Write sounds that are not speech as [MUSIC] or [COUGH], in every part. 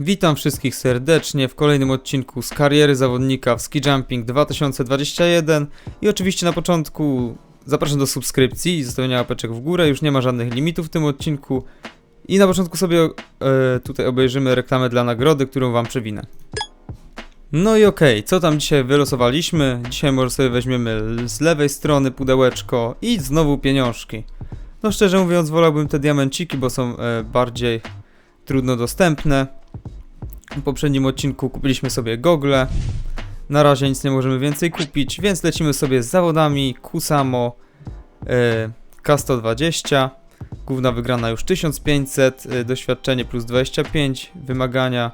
Witam wszystkich serdecznie w kolejnym odcinku z kariery zawodnika w Ski Jumping 2021 i oczywiście na początku zapraszam do subskrypcji i zostawienia łapeczek w górę, już nie ma żadnych limitów w tym odcinku i na początku sobie e, tutaj obejrzymy reklamę dla nagrody, którą wam przewinę. No i okej, co tam dzisiaj wylosowaliśmy? Dzisiaj może sobie weźmiemy z lewej strony pudełeczko i znowu pieniążki. No szczerze mówiąc wolałbym te diamenciki, bo są e, bardziej trudno dostępne. W poprzednim odcinku kupiliśmy sobie gogle. Na razie nic nie możemy więcej kupić, więc lecimy sobie z zawodami Kusamo e, K120. Główna wygrana już 1500, e, doświadczenie plus 25, wymagania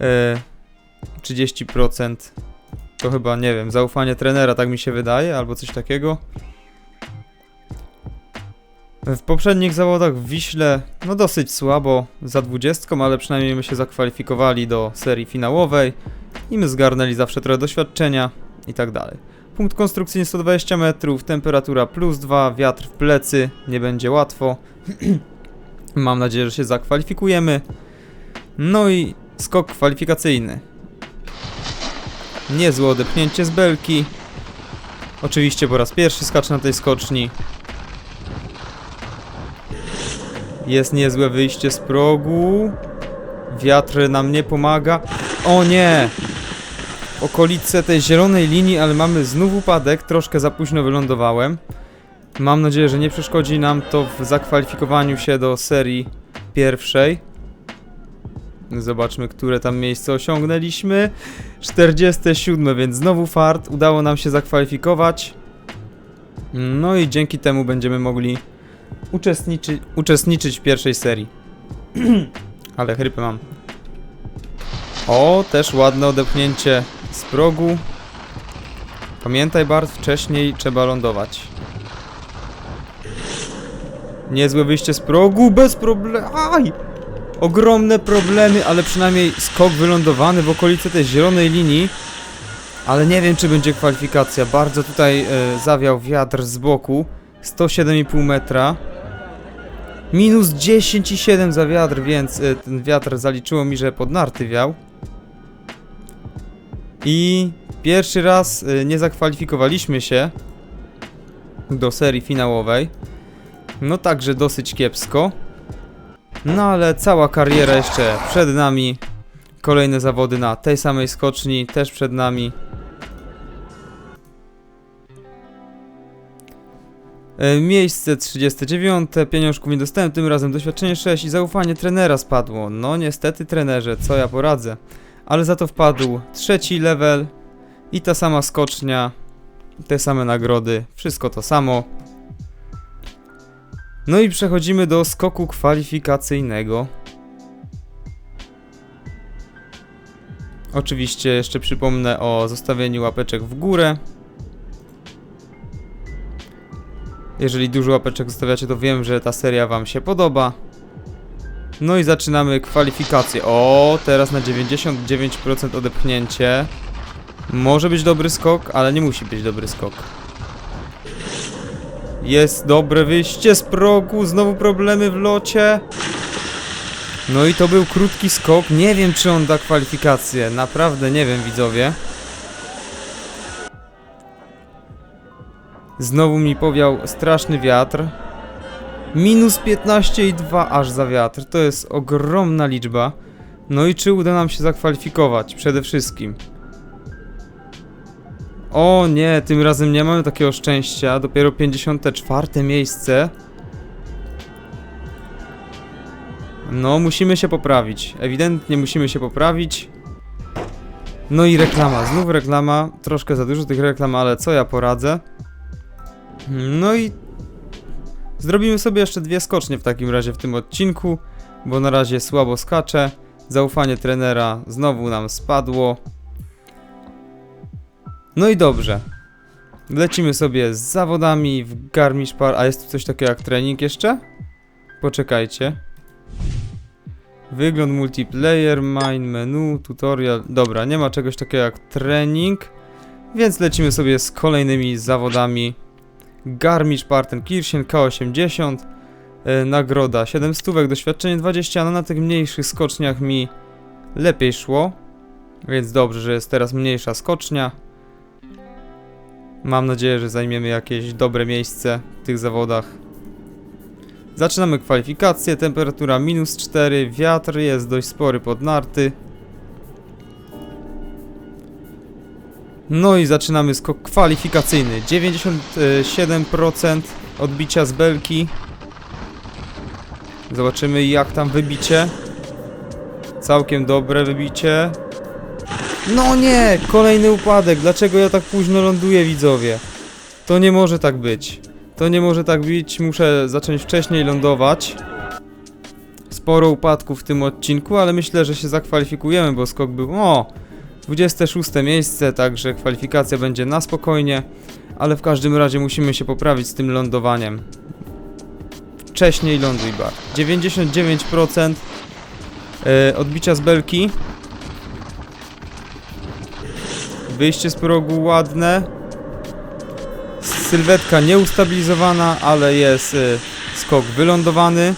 e, 30%. To chyba, nie wiem, zaufanie trenera, tak mi się wydaje, albo coś takiego. W poprzednich zawodach w Wiśle, no dosyć słabo za 20, ale przynajmniej my się zakwalifikowali do serii finałowej i my zgarnęli zawsze trochę doświadczenia i tak dalej. Punkt konstrukcyjny 120 metrów, temperatura plus 2, wiatr w plecy, nie będzie łatwo. [CLEARS THROAT] Mam nadzieję, że się zakwalifikujemy. No i skok kwalifikacyjny. Niezłe odepchnięcie z belki. Oczywiście po raz pierwszy skacz na tej skoczni. Jest niezłe wyjście z progu. Wiatr nam nie pomaga. O nie! Okolice tej zielonej linii, ale mamy znów upadek. Troszkę za późno wylądowałem. Mam nadzieję, że nie przeszkodzi nam to w zakwalifikowaniu się do serii pierwszej. Zobaczmy, które tam miejsce osiągnęliśmy. 47, więc znowu fart. Udało nam się zakwalifikować. No i dzięki temu będziemy mogli uczestniczy, uczestniczyć w pierwszej serii. [CLEARS THROAT] Ale chrypę mam. O, też ładne odepchnięcie z progu. Pamiętaj Bart, wcześniej trzeba lądować. Niezłe wyjście z progu, bez problemu. Aj! Ogromne problemy, ale przynajmniej skok wylądowany w okolicy tej zielonej linii. Ale nie wiem, czy będzie kwalifikacja. Bardzo tutaj e, zawiał wiatr z boku. 107,5 metra. Minus 10,7 za wiatr, więc y, ten wiatr zaliczyło mi, że pod narty wiał. I pierwszy raz y, nie zakwalifikowaliśmy się do serii finałowej. No także dosyć kiepsko. No ale cała kariera jeszcze przed nami. Kolejne zawody na tej samej skoczni też przed nami. Miejsce 39, pieniążków niedostępnych, tym razem doświadczenie 6 i zaufanie trenera spadło. No niestety trenerze, co ja poradzę. Ale za to wpadł trzeci level i ta sama skocznia, te same nagrody, wszystko to samo. No i przechodzimy do skoku kwalifikacyjnego. Oczywiście jeszcze przypomnę o zostawieniu łapeczek w górę. Jeżeli dużo łapeczek zostawiacie, to wiem, że ta seria Wam się podoba. No i zaczynamy kwalifikację. O, teraz na 99% odepchnięcie. Może być dobry skok, ale nie musi być dobry skok. Jest dobre wyjście z progu, znowu problemy w locie. No i to był krótki skok. Nie wiem, czy on da kwalifikację. Naprawdę nie wiem, widzowie. Znowu mi powiał straszny wiatr. Minus 15,2 aż za wiatr. To jest ogromna liczba. No i czy uda nam się zakwalifikować? Przede wszystkim. O nie, tym razem nie mamy takiego szczęścia. Dopiero 54 miejsce. No, musimy się poprawić. Ewidentnie musimy się poprawić. No i reklama. Znów reklama. Troszkę za dużo tych reklam, ale co ja poradzę? No i zrobimy sobie jeszcze dwie skocznie w takim razie w tym odcinku, bo na razie słabo skacze. Zaufanie trenera znowu nam spadło. No i dobrze. Lecimy sobie z zawodami w Garmisch Par. A jest tu coś takiego jak trening jeszcze? Poczekajcie. Wygląd multiplayer, main menu, tutorial. Dobra, nie ma czegoś takiego jak trening. Więc lecimy sobie z kolejnymi zawodami. Garmisch Partenkirchen K80 e, Nagroda 7 stówek, doświadczenie 20, no na tych mniejszych skoczniach mi lepiej szło. Więc dobrze, że jest teraz mniejsza skocznia. Mam nadzieję, że zajmiemy jakieś dobre miejsce w tych zawodach. Zaczynamy kwalifikacje, temperatura minus 4, wiatr jest dość spory pod narty. No i zaczynamy skok kwalifikacyjny. 97% odbicia z belki. Zobaczymy jak tam wybicie. Całkiem dobre wybicie. No nie! Kolejny upadek. Dlaczego ja tak późno ląduję, widzowie? To nie może tak być. To nie może tak być. Muszę zacząć wcześniej lądować. Sporo upadków w tym odcinku, ale myślę, że się zakwalifikujemy, bo skok był... O! 26 miejsce, także kwalifikacja będzie na spokojnie, ale w każdym razie musimy się poprawić z tym lądowaniem. Wcześniej ląduj bar. 99% e, odbicia z belki. Wyjście z progu ładne. Sylwetka nieustabilizowana, ale jest e, skok wylądowany.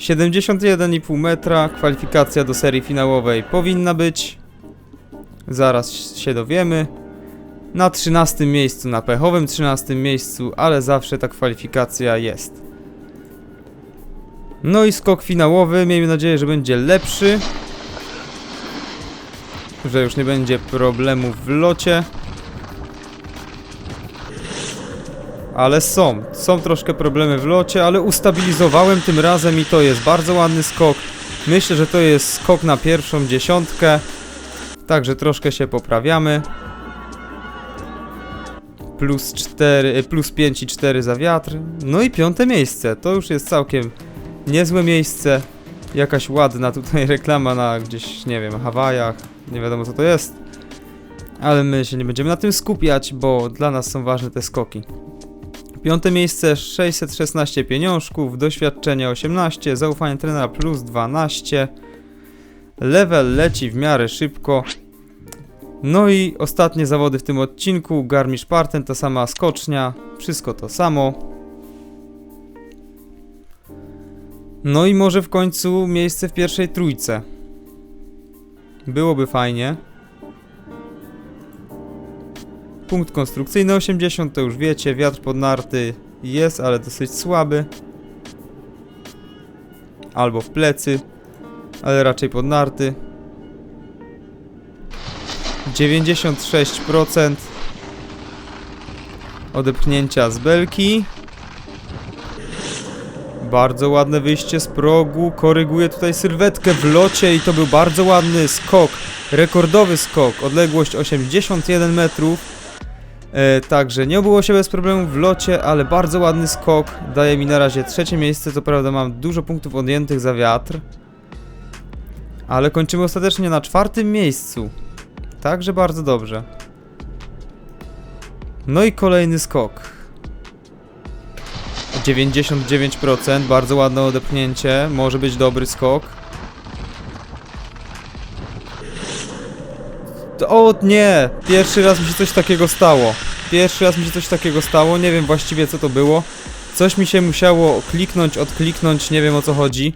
71,5 metra, kwalifikacja do serii finałowej powinna być. Zaraz się dowiemy. Na 13 miejscu, na pechowym 13 miejscu, ale zawsze ta kwalifikacja jest. No i skok finałowy, miejmy nadzieję, że będzie lepszy. Że już nie będzie problemów w locie. Ale są, są troszkę problemy w locie, ale ustabilizowałem tym razem i to jest bardzo ładny skok. Myślę, że to jest skok na pierwszą dziesiątkę. Także troszkę się poprawiamy. Plus 4, plus 5 i 4 za wiatr. No i piąte miejsce, to już jest całkiem niezłe miejsce. Jakaś ładna tutaj [LAUGHS] reklama na gdzieś, nie wiem, Hawajach. Nie wiadomo co to jest. Ale my się nie będziemy na tym skupiać, bo dla nas są ważne te skoki. Piąte miejsce 616 pieniążków, doświadczenie 18, zaufanie trenera plus 12. Level leci w miarę szybko. No i ostatnie zawody w tym odcinku, Garmisch-Parten, ta sama skocznia, wszystko to samo. No i może w końcu miejsce w pierwszej trójce. Byłoby fajnie. Punkt konstrukcyjny 80 to już wiecie, wiatr pod narty jest, ale dosyć słaby. Albo w plecy, ale raczej pod narty. 96% odepchnięcia z belki. Bardzo ładne wyjście z progu, koryguje tutaj sylwetkę w locie i to był bardzo ładny skok, rekordowy skok, odległość 81 metrów. E, także nie obyło się bez problemu w locie, ale bardzo ładny skok. Daje mi na razie trzecie miejsce. Co prawda mam dużo punktów odjętych za wiatr. Ale kończymy ostatecznie na czwartym miejscu. Także bardzo dobrze. No i kolejny skok. 99%, bardzo ładne odepchnięcie, może być dobry skok. O nie! Pierwszy raz mi się coś takiego stało. Pierwszy raz mi się coś takiego stało, nie wiem właściwie co to było. Coś mi się musiało kliknąć, odkliknąć, nie wiem o co chodzi.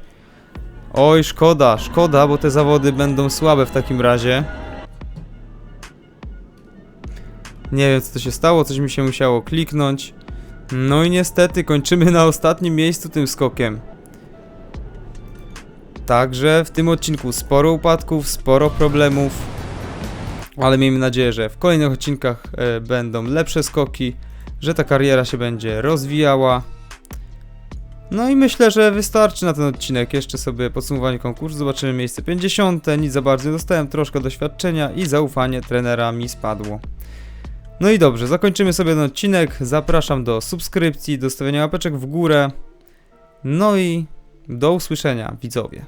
Oj, szkoda, szkoda, bo te zawody będą słabe w takim razie. Nie wiem co to się stało, coś mi się musiało kliknąć. No i niestety kończymy na ostatnim miejscu tym skokiem. Także w tym odcinku sporo upadków, sporo problemów. Ale miejmy nadzieję, że w kolejnych odcinkach e, będą lepsze skoki, że ta kariera się będzie rozwijała. No i myślę, że wystarczy na ten odcinek. Jeszcze sobie podsumowanie konkursu, zobaczymy miejsce 50. Nic za bardzo nie dostałem, troszkę doświadczenia i zaufanie trenera mi spadło. No i dobrze, zakończymy sobie ten odcinek. Zapraszam do subskrypcji, do stawiania łapeczek w górę. No i do usłyszenia, widzowie.